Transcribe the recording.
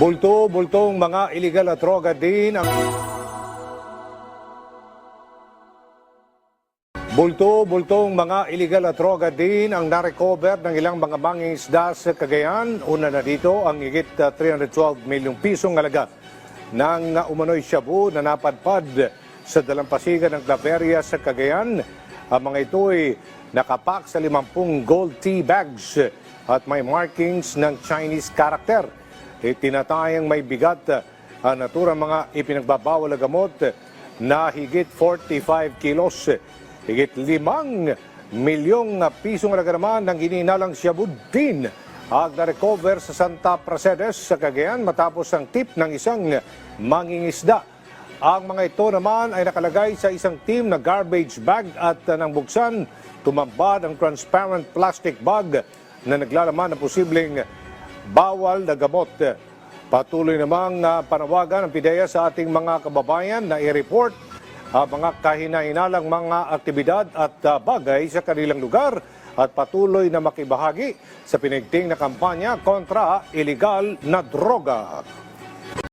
Bulto-bultong mga illegal na droga din ang Bulto-bultong mga illegal na droga din ang narecover ng ilang mga mangingisda sa Cagayan. Una na dito ang higit uh, 312 milyong pisong halaga ng uh, umano'y shabu na napadpad sa dalampasigan ng Claveria sa Cagayan. Ang mga ito ay nakapak sa 50 gold tea bags at may markings ng Chinese character. Itinatayang may bigat uh, ang naturang mga ipinagbabawal na gamot na higit 45 kilos. Higit limang milyong pisong naman ng hininalang Shabudin ang na-recover sa Santa Prasedes sa Cagayan matapos ang tip ng isang mangingisda. Ang mga ito naman ay nakalagay sa isang team na garbage bag at uh, nang buksan, tumambad ang transparent plastic bag na naglalaman ng posibleng bawal na gamot. Patuloy namang uh, panawagan ng PIDEA sa ating mga kababayan na i-report ang mga kahina-hinalang mga aktibidad at uh, bagay sa kanilang lugar at patuloy na makibahagi sa pinigting na kampanya kontra illegal na droga.